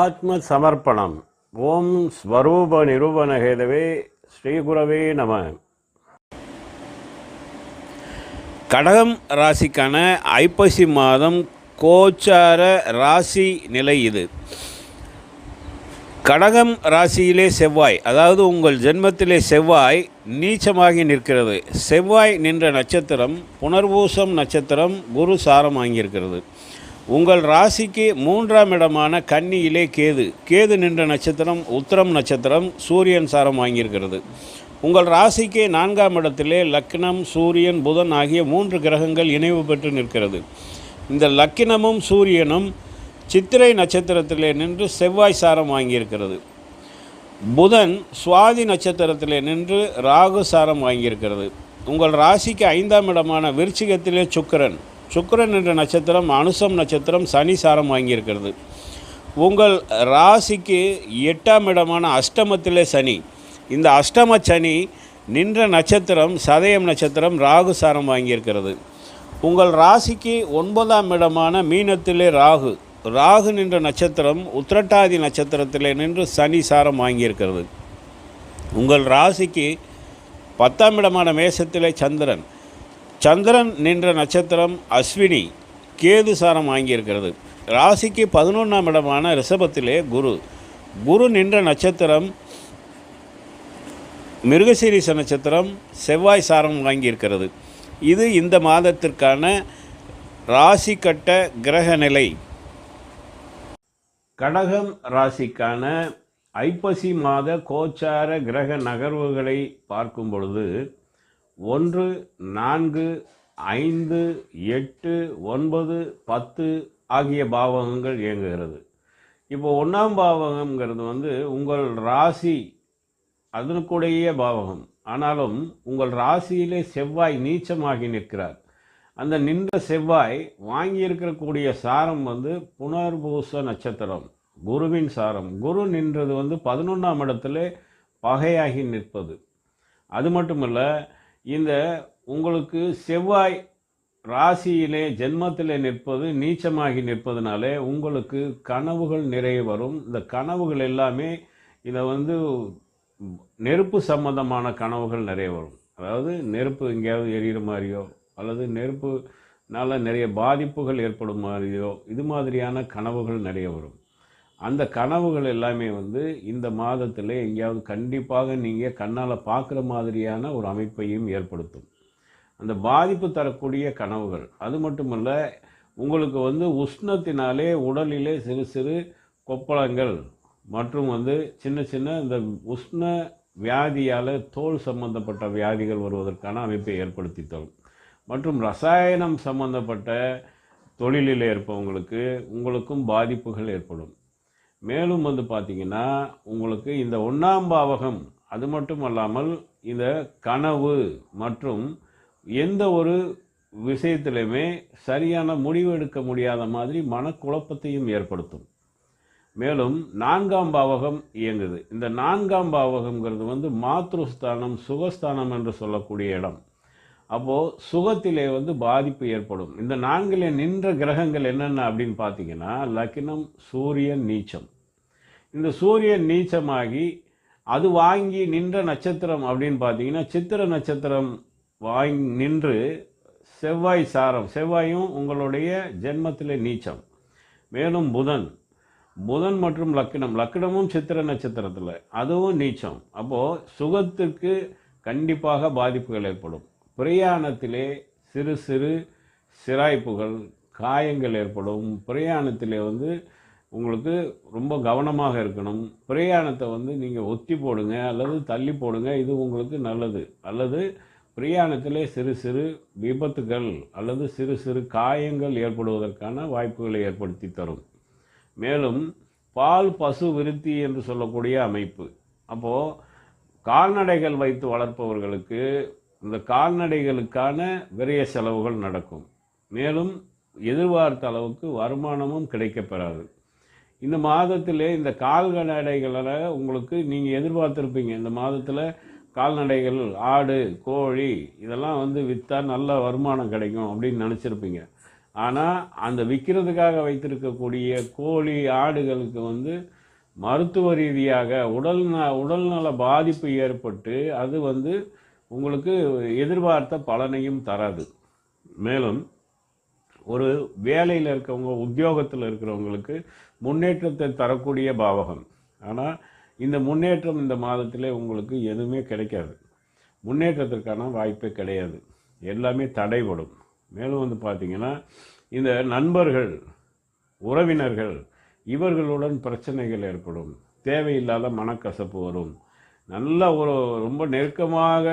ஆத்ம சமர்ப்பணம் ஓம் ஸ்வரூப நிரூபணஹேதவே ஸ்ரீகுரவே நம. கடகம் ராசிக்கான ஐப்பசி மாதம் கோச்சார ராசி நிலை இது. கடகம் ராசியிலே செவ்வாய் அதாவது உங்கள் ஜென்மத்திலே செவ்வாய் நீச்சமாகி நிற்கிறது. செவ்வாய் நின்ற நட்சத்திரம் புனர்பூசம் நட்சத்திரம் குரு சாரம் வாங்கியிருக்கிறது உங்கள் ராசிக்கு மூன்றாம் இடமான கன்னியிலே கேது. கேது நின்ற நட்சத்திரம் உத்திரம் நட்சத்திரம் சூரியன் சாரம் வாங்கியிருக்கிறது. உங்கள் ராசிக்கு நான்காம் இடத்திலே லக்னம் சூரியன் புதன் ஆகிய மூன்று கிரகங்கள் இணைவு பெற்று நிற்கிறது. இந்த லக்கினமும் சூரியனும் சித்திரை நட்சத்திரத்திலே நின்று செவ்வாய் சாரம் வாங்கியிருக்கிறது. புதன் சுவாதி நட்சத்திரத்திலே நின்று ராகு சாரம் வாங்கியிருக்கிறது. உங்கள் ராசிக்கு ஐந்தாம் இடமான விருச்சிகத்திலே சுக்கிரன். சுக்கரன் என்ற நட்சத்திரம் அனுசம் நட்சத்திரம் சனி சாரம் வாங்கியிருக்கிறது. உங்கள் ராசிக்கு எட்டாம் இடமான அஷ்டமத்திலே சனி. இந்த அஷ்டம சனி நின்ற நட்சத்திரம் சதயம் நட்சத்திரம் ராகு சாரம் வாங்கியிருக்கிறது. உங்கள் ராசிக்கு ஒன்பதாம் இடமான மீனத்திலே ராகு. ராகு நின்ற நட்சத்திரம் உத்திரட்டாதி நட்சத்திரத்திலே நின்று சனி சாரம் வாங்கியிருக்கிறது. உங்கள் ராசிக்கு பத்தாம் இடமான மேசத்திலே சந்திரன். சந்திரன் நின்ற நட்சத்திரம் அஸ்வினி கேது சாரம் வாங்கியிருக்கிறது. ராசிக்கு பதினொன்றாம் இடமான ரிஷபத்திலே குரு. குரு நின்ற நட்சத்திரம் மிருகசீரிச நட்சத்திரம் செவ்வாய் சாரம் வாங்கியிருக்கிறது. இது இந்த மாதத்திற்கான ராசி கட்ட கிரக நிலை. கடகம் ராசிக்கான ஐப்பசி மாத கோச்சார கிரக நகர்வுகளை பார்க்கும் பொழுது ஒன்று நான்கு ஐந்து எட்டு ஒன்பது பத்து ஆகிய பாவகங்கள் இயங்குகிறது. இப்போ ஒன்றாம் பாவகங்கிறது வந்து உங்கள் ராசி அதனுக்குடைய பாவகம். ஆனாலும் உங்கள் ராசியிலே செவ்வாய் நீச்சமாகி நிற்கிறார். அந்த நின்ற செவ்வாய் வாங்கியிருக்கக்கூடிய சாரம் வந்து புனர்பூச நட்சத்திரம் குருவின் சாரம். குரு நின்றது வந்து பதினொன்றாம் இடத்துல பகையாகி நிற்பது. அது மட்டுமல்ல இந்த உங்களுக்கு செவ்வாய் ராசியிலே ஜென்மத்திலே நிற்பது நீச்சமாகி நிற்பதனாலே உங்களுக்கு கனவுகள் நிறைய வரும். இந்த கனவுகள் எல்லாமே இதை வந்து நெருப்பு சம்பந்தமான கனவுகள் நிறைய வரும். அதாவது நெருப்பு எங்கேயாவது எரியிற மாதிரியோ அல்லது நெருப்புனால நிறைய பாதிப்புகள் ஏற்படும் மாதிரியோ இது மாதிரியான கனவுகள் நிறைய வரும். அந்த கனவுகள் எல்லாமே வந்து இந்த மாதத்தில் எங்கேயாவது கண்டிப்பாக நீங்கள் கண்ணால் பார்க்குற மாதிரியான ஒரு அமைப்பையும் ஏற்படுத்தும். அந்த பாதிப்பு தரக்கூடிய கனவுகள் அது மட்டுமல்ல உங்களுக்கு வந்து உஷ்ணத்தினாலே உடலிலே சிறு சிறு கொப்பளங்கள் மற்றும் வந்து சின்ன சின்ன இந்த உஷ்ண வியாதியால் தோல் சம்பந்தப்பட்ட வியாதிகள் வருவதற்கான அமைப்பை ஏற்படுத்தி தரும். மற்றும் ரசாயனம் சம்பந்தப்பட்ட தொழிலில் இருப்பவங்களுக்கு உங்களுக்கும் பாதிப்புகள் ஏற்படும். மேலும் வந்து பார்த்திங்கன்னா உங்களுக்கு இந்த ஒன்றாம் பாவகம் அது மட்டும் அல்லாமல் இந்த கனவு மற்றும் எந்த ஒரு விஷயத்திலையுமே சரியான முடிவு எடுக்க முடியாத மாதிரி மனக்குழப்பத்தையும் ஏற்படுத்தும். மேலும் நான்காம் பாவகம் இயங்குது. இந்த நான்காம் பாவகங்கிறது வந்து மாத்ருஸ்தானம் சுகஸ்தானம் என்று சொல்லக்கூடிய இடம். அப்போது சுகத்திலே வந்து பாதிப்பு ஏற்படும். இந்த நான்கிலே நின்ற கிரகங்கள் என்னென்ன அப்படின்னு பார்த்தீங்கன்னா லக்கினம் சூரியன் நீச்சம். இந்த சூரியன் நீச்சமாகி அது வாங்கி நின்ற நட்சத்திரம் அப்படின்னு பார்த்தீங்கன்னா சித்திர நட்சத்திரம் வாங்கி நின்று செவ்வாய் சாரம் செவ்வாயும் உங்களுடைய ஜென்மத்தில் நீச்சம். மேலும் புதன். புதன் மற்றும் லக்கினம் லக்கினமும் சித்திர நட்சத்திரத்தில். அதுவும் நீச்சம். அப்போது சுகத்திற்கு கண்டிப்பாக பாதிப்புகள் ஏற்படும். பிரயாணத்திலே சிறு சிறு சிராய்ப்புகள் காயங்கள் ஏற்படும். பிரயாணத்திலே வந்து உங்களுக்கு ரொம்ப கவனமாக இருக்கணும். பிரயாணத்தை வந்து நீங்கள் ஒத்தி போடுங்க அல்லது தள்ளி போடுங்க இது உங்களுக்கு நல்லது. அல்லது பிரயாணத்திலே சிறு சிறு விபத்துகள் அல்லது சிறு சிறு காயங்கள் ஏற்படுவதற்கான வாய்ப்புகளை ஏற்படுத்தி தரும். மேலும் பால் பசு விருத்தி என்று சொல்லக்கூடிய அமைப்பு. அப்போது கால்நடைகள் வைத்து வளர்ப்பவர்களுக்கு இந்த கால்நடைகளுக்கான விரைய செலவுகள் நடக்கும். மேலும் எதிர்பார்த்த அளவுக்கு வருமானமும் கிடைக்கப்பெறாது. இந்த மாதத்திலே இந்த கால்நடைகளை உங்களுக்கு நீங்கள் எதிர்பார்த்துருப்பீங்க. இந்த மாதத்தில் கால்நடைகள் ஆடு கோழி இதெல்லாம் வந்து விற்றா நல்ல வருமானம் கிடைக்கும் அப்படின்னு நினச்சிருப்பீங்க. ஆனால் அந்த விற்கிறதுக்காக வைத்திருக்கக்கூடிய கோழி ஆடுகளுக்கு வந்து மருத்துவ ரீதியாக உடல் ந உடல்நல பாதிப்பு ஏற்பட்டு அது வந்து உங்களுக்கு எதிர்பார்த்த பலனையும் தராது. மேலும் ஒரு வேலையில் இருக்கவங்க உத்தியோகத்தில் இருக்கிறவங்களுக்கு முன்னேற்றத்தை தரக்கூடிய பாவகம். ஆனால் இந்த முன்னேற்றம் இந்த மாதத்திலே உங்களுக்கு எதுவுமே கிடைக்காது. முன்னேற்றத்திற்கான வாய்ப்பே கிடையாது. எல்லாமே தடைபடும். மேலும் வந்து பார்த்தீங்கன்னா இந்த நண்பர்கள் உறவினர்கள் இவர்களுடன் பிரச்சனைகள் ஏற்படும். தேவையில்லாத மனக்கசப்பு வரும். நல்ல ஒரு ரொம்ப நெருக்கமாக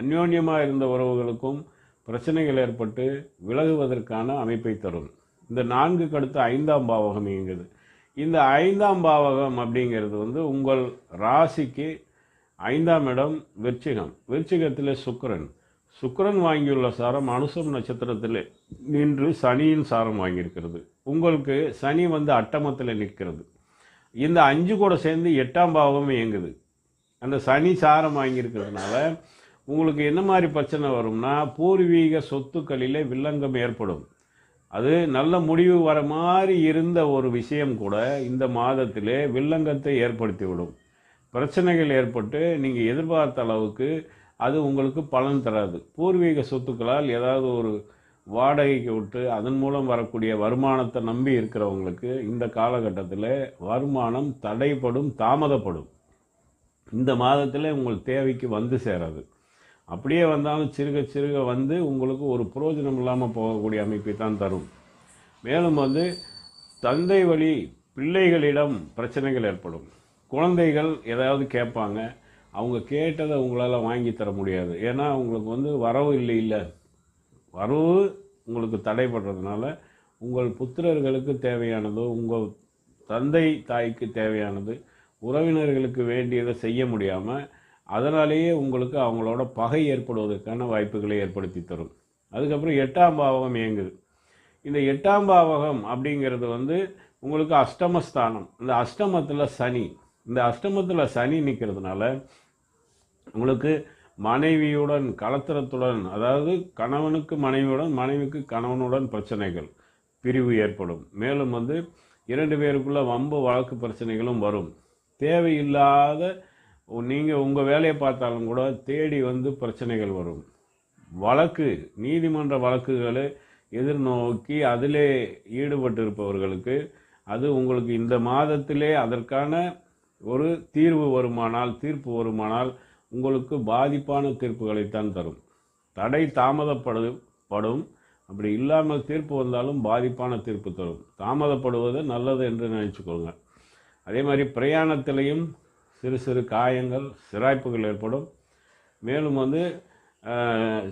அந்யோன்யமாக இருந்த உறவுகளுக்கும் பிரச்சனைகள் ஏற்பட்டு விலகுவதற்கான அமைப்பை தரும். இந்த நான்குக்கு அடுத்து ஐந்தாம் பாவகம் இயங்குது. இந்த ஐந்தாம் பாவகம் அப்படிங்கிறது வந்து உங்கள் ராசிக்கு ஐந்தாம் இடம் விருச்சிகம். விருச்சிகத்தில் சுக்கரன். சுக்கரன் வாங்கியுள்ள சாரம் அனுசம் நட்சத்திரத்தில் நின்று சனியின் சாரம் வாங்கியிருக்கிறது. உங்களுக்கு சனி வந்து அட்டமத்தில் நிற்கிறது. இந்த அஞ்சு கூட சேர்ந்து எட்டாம் பாவகம் இயங்குது. அந்த சனி சாரம் வாங்கியிருக்கிறதுனால உங்களுக்கு என்ன மாதிரி பிரச்சனை வரும்னா பூர்வீக சொத்துக்களில் வில்லங்கம் ஏற்படும். அது நல்ல முடிவு வர மாதிரி இருந்த ஒரு விஷயம் கூட இந்த மாதத்திலே வில்லங்கத்தை ஏற்படுத்திவிடும். பிரச்சனைகள் ஏற்பட்டு நீங்கள் எதிர்பார்த்த அளவுக்கு அது உங்களுக்கு பலன் தராது. பூர்வீக சொத்துக்களால் ஏதாவது ஒரு வாடகைக்கு விட்டு அதன் மூலம் வரக்கூடிய வருமானத்தை நம்பி இருக்கிறவங்களுக்கு இந்த காலகட்டத்தில் வருமானம் தடைப்படும் தாமதப்படும். இந்த மாதத்தில் உங்கள் தேவைக்கு வந்து சேராது. அப்படியே வந்தாலும் சிறுக சிறுக வந்து உங்களுக்கு ஒரு புரோஜனம் இல்லாமல் போகக்கூடிய அமைப்பை தான் தரும். மேலும் வந்து தந்தை வழி பிள்ளைகளிடம் பிரச்சனைகள் ஏற்படும். குழந்தைகள் ஏதாவது கேட்பாங்க. அவங்க கேட்டதை உங்களால் வாங்கி தர முடியாது. ஏன்னா உங்களுக்கு வந்து வரவு இல்லை இல்லை. வரவு உங்களுக்கு தடைப்படுறதுனால உங்கள் புத்திரர்களுக்கு தேவையானதோ உங்கள் தந்தை தாய்க்கு தேவையானது உறவினர்களுக்கு வேண்டியதை செய்ய முடியாமல் அதனாலேயே உங்களுக்கு அவங்களோட பகை ஏற்படுவதற்கான வாய்ப்புகளை ஏற்படுத்தி தரும். அதுக்கப்புறம் எட்டாம் பாவகம் இயங்குது. இந்த எட்டாம் பாவகம் அப்படிங்கிறது வந்து உங்களுக்கு அஷ்டமஸ்தானம். இந்த அஷ்டமத்தில் சனி. இந்த அஷ்டமத்தில் சனி நிற்கிறதுனால உங்களுக்கு மனைவியுடன் கலத்திரத்துடன் அதாவது கணவனுக்கு மனைவியுடன் மனைவிக்கு கணவனுடன் பிரச்சனைகள் பிரிவு ஏற்படும். மேலும் வந்து இரண்டு பேருக்குள்ள வம்பு வழக்கு பிரச்சனைகளும் வரும். தேவையில்லாத நீங்கள் உங்கள் வேலையை பார்த்தாலும் கூட தேடி வந்து பிரச்சனைகள் வரும். வழக்கு நீதிமன்ற வழக்குகளை எதிர்நோக்கி அதிலே ஈடுபட்டு இருப்பவர்களுக்கு அது உங்களுக்கு இந்த மாதத்திலே அதற்கான ஒரு தீர்வு வருமானால் தீர்ப்பு வருமானால் உங்களுக்கு பாதிப்பான தீர்ப்புகளைத்தான் தரும். தடை தாமதப்படு படும் அப்படி இல்லாமல் தீர்ப்பு வந்தாலும் பாதிப்பான தீர்ப்பு தரும். தாமதப்படுவது நல்லது என்று நினச்சிக்கோங்க. அதே மாதிரி பிரயாணத்திலையும் சிறு சிறு காயங்கள் சிராய்ப்புகள் ஏற்படும். மேலும் வந்து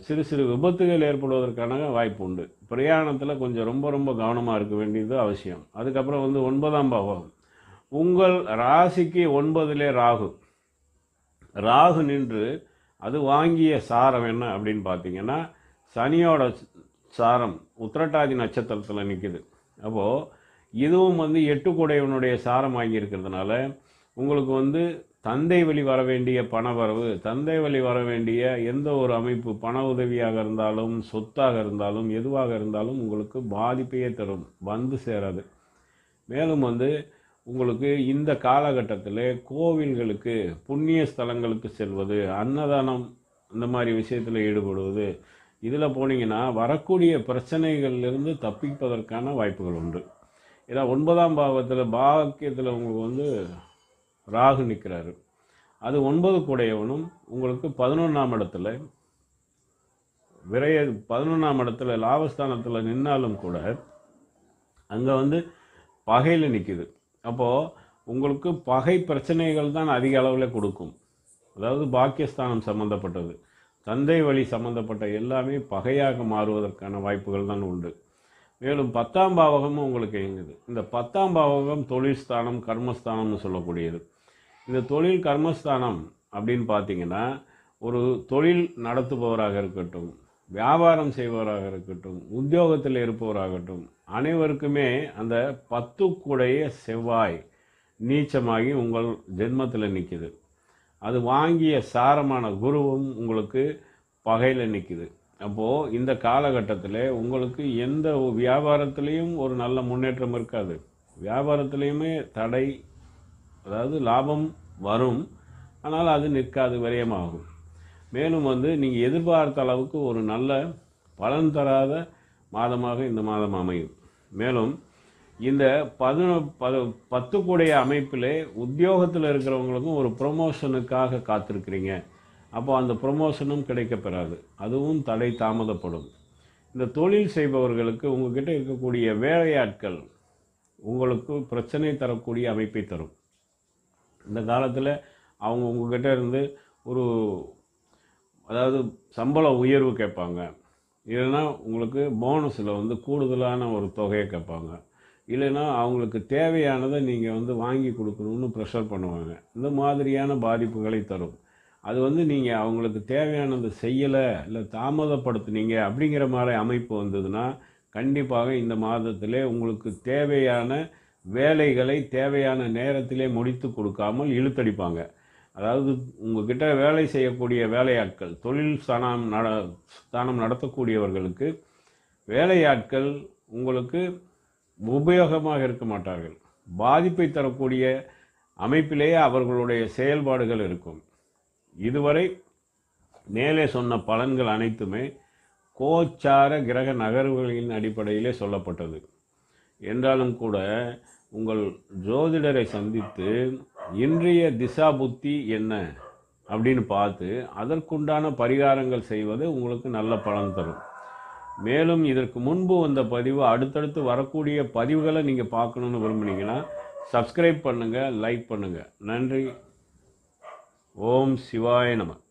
சிறு சிறு விபத்துகள் ஏற்படுவதற்கான வாய்ப்பு உண்டு. பிரயாணத்தில் கொஞ்சம் ரொம்ப ரொம்ப கவனமாக இருக்க வேண்டியது அவசியம். அதுக்கப்புறம் வந்து ஒன்பதாம் பாவம் உங்கள் ராசிக்கு ஒன்பதிலே ராகு. ராகு நின்று அது வாங்கிய சாரம் என்ன அப்படின்னு பார்த்தீங்கன்னா சனியோட சாரம் உத்திரட்டாதி நட்சத்திரத்தில் நிற்குது அப்போது இதுவும் வந்து எட்டு குடையவனுடைய சாரம் வாங்கியிருக்கிறதுனால உங்களுக்கு வந்து தந்தை வழி வர வேண்டிய பணவரவு தந்தை வழி வர வேண்டிய எந்த ஒரு அமைப்பு பண உதவியாக இருந்தாலும் சொத்தாக இருந்தாலும் எதுவாக இருந்தாலும் உங்களுக்கு பாதிப்பையே தரும் வந்து சேராது. மேலும் வந்து உங்களுக்கு இந்த காலகட்டத்தில் கோவில்களுக்கு புண்ணிய ஸ்தலங்களுக்கு செல்வது அன்னதானம் இந்த மாதிரி விஷயத்தில் ஈடுபடுவது இதில் போனீங்கன்னா வரக்கூடிய பிரச்சனைகள்லேருந்து தப்பிப்பதற்கான வாய்ப்புகள் உண்டு. ஏன்னா ஒன்பதாம் பாவத்தில் பாக்கியத்தில் உங்களுக்கு வந்து ராகு நிற்கிறாரு. அது ஒன்பது கூடையவனும் உங்களுக்கு பதினொன்றாம் இடத்துல விரைய பதினொன்றாம் இடத்துல லாபஸ்தானத்தில் நின்னாலும் கூட அங்கே வந்து பகையில் நிற்கிது அப்போது உங்களுக்கு பகை பிரச்சனைகள் தான் அதிக அளவில் கொடுக்கும். அதாவது பாக்கியஸ்தானம் சம்மந்தப்பட்டது தந்தை வழி சம்மந்தப்பட்ட எல்லாமே பகையாக மாறுவதற்கான வாய்ப்புகள் தான் உண்டு. மேலும் பத்தாம் பாவகமும் உங்களுக்கு இயங்குது. இந்த பத்தாம் பாவகம் தொழில் ஸ்தானம் கர்மஸ்தானம்னு சொல்லக்கூடியது. இந்த தொழில் கர்மஸ்தானம் அப்படின்னு பார்த்தீங்கன்னா ஒரு தொழில் நடத்துபவராக இருக்கட்டும் வியாபாரம் செய்பவராக இருக்கட்டும் உத்தியோகத்தில் இருப்பவராகட்டும் அனைவருக்குமே அந்த பத்துக்குடைய செவ்வாய் நீச்சமாகி உங்கள் ஜென்மத்தில் நிற்கிது. அது வாங்கிய சாரமான குருவும் உங்களுக்கு பகையில் நிற்கிது. அப்போது இந்த காலகட்டத்தில் உங்களுக்கு எந்த ஒரு ஒரு நல்ல முன்னேற்றம் இருக்காது. வியாபாரத்துலேயுமே தடை அதாவது லாபம் வரும் ஆனால் அது நிற்காது விரயமாகும். மேலும் வந்து நீங்கள் எதிர்பார்த்த அளவுக்கு ஒரு நல்ல பலன் தராத மாதமாக இந்த மாதம் அமையும். மேலும் இந்த பதினொ பது பத்து கூடைய அமைப்பிலே உத்தியோகத்தில் இருக்கிறவங்களுக்கும் ஒரு ப்ரொமோஷனுக்காக காத்திருக்கிறீங்க. அப்போ அந்த ப்ரொமோஷனும் கிடைக்கப்பெறாது அதுவும் தடை தாமதப்படும். இந்த தொழில் செய்பவர்களுக்கு உங்ககிட்ட இருக்கக்கூடிய வேலையாட்கள் உங்களுக்கு பிரச்சனை தரக்கூடிய அமைப்பை தரும். இந்த காலத்தில் அவங்க உங்ககிட்ட இருந்து ஒரு அதாவது சம்பள உயர்வு கேட்பாங்க. இல்லைன்னா உங்களுக்கு போனஸில் வந்து கூடுதலான ஒரு தொகையை கேட்பாங்க. இல்லைன்னா அவங்களுக்கு தேவையானதை நீங்கள் வந்து வாங்கி கொடுக்கணும்னு ப்ரெஷர் பண்ணுவாங்க. இந்த மாதிரியான பாதிப்புகளை தரும். அது வந்து நீங்கள் அவங்களுக்கு தேவையானதை செய்யலை இல்லை தாமதப்படுத்துனீங்க அப்படிங்கிற மாதிரி அமைப்பு வந்ததுன்னா கண்டிப்பாக இந்த மாதத்திலே உங்களுக்கு தேவையான வேலைகளை தேவையான நேரத்திலே முடித்து கொடுக்காமல் இழுத்தடிப்பாங்க. அதாவது உங்ககிட்ட வேலை செய்யக்கூடிய வேலையாட்கள் தொழில் ஸ்தானம் நட ஸ்தானம் நடத்தக்கூடியவர்களுக்கு வேலையாட்கள் உங்களுக்கு உபயோகமாக இருக்க மாட்டார்கள். பாதிப்பை தரக்கூடிய அமைப்பிலேயே அவர்களுடைய செயல்பாடுகள் இருக்கும். இதுவரை மேலே சொன்ன பலன்கள் அனைத்துமே கோச்சார கிரக நகர்வுகளின் அடிப்படையிலே சொல்லப்பட்டது. என்றாலும் கூட உங்கள் ஜோதிடரை சந்தித்து இன்றைய திசா புத்தி என்ன அப்படின்னு பார்த்து அதற்குண்டான பரிகாரங்கள் செய்வது உங்களுக்கு நல்ல பலன் தரும். மேலும் இதற்கு முன்பு வந்த பதிவு அடுத்தடுத்து வரக்கூடிய பதிவுகளை நீங்கள் பார்க்கணுன்னு விரும்புனீங்கன்னா சப்ஸ்கிரைப் பண்ணுங்கள் லைக் பண்ணுங்கள் நன்றி. ஓம் சிவாய நமக்கு